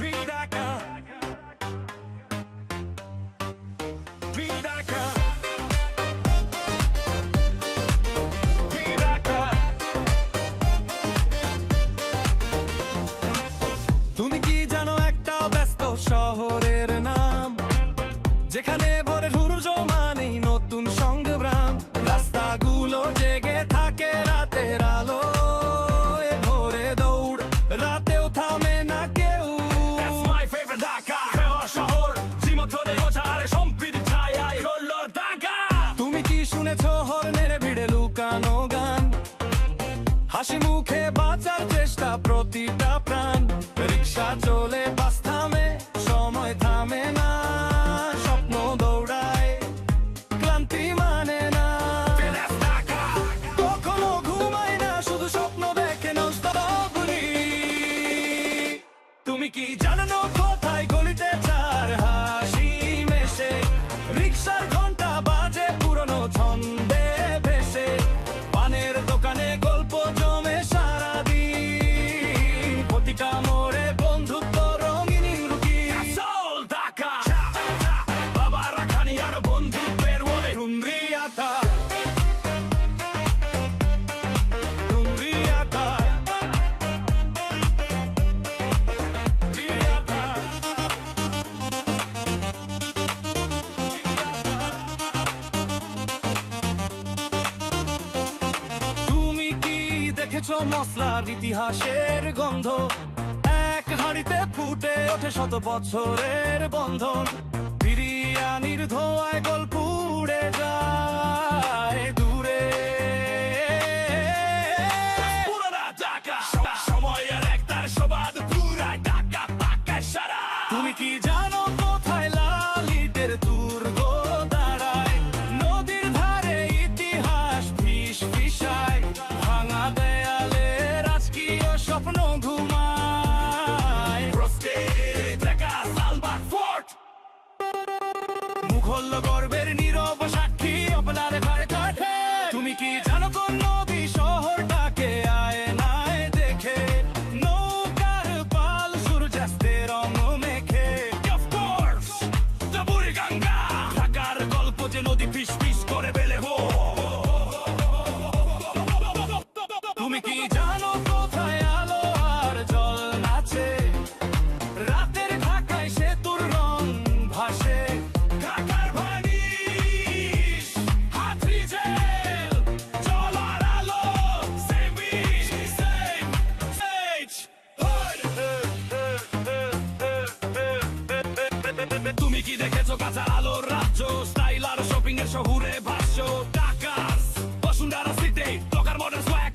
Ridaka. Ridaka. Ridaka. তুমি কি জানো একটা ব্যস্ত শহরের নাম যেখানে মুখে বাঁচার চেষ্টা প্রতিটা প্রাণ। রিক্সা চলে, বাস থামে, সময় থামে না। স্বপ্ন দৌড়ায়, ক্লান্তি মানে না। কখনো ঘুমায় না, শুধু স্বপ্ন দেখে নস্তবনি তুমি কি জানো কোথায় দেখেছ মশলার ইতিহাসের গন্ধ। এক হাড়িতে ফুটে ওঠে শত বছরের বন্ধন। বিরিয়ানির ধোয়ায় গল্প উড়ে যায় দূরে। সময়ের একটার সবাদ পুরাই ঢাকা পাকা সারা। তুমি কি জানো মুঘল গর্বের নীরব কি দেখেছ কাঁচা আলোর রাজ্য স্টাইল আর শপিং এর শহুরে ভাষ্য ঢাকাস বসুন্ধারা সিটি টকার মডেল সোয়াগ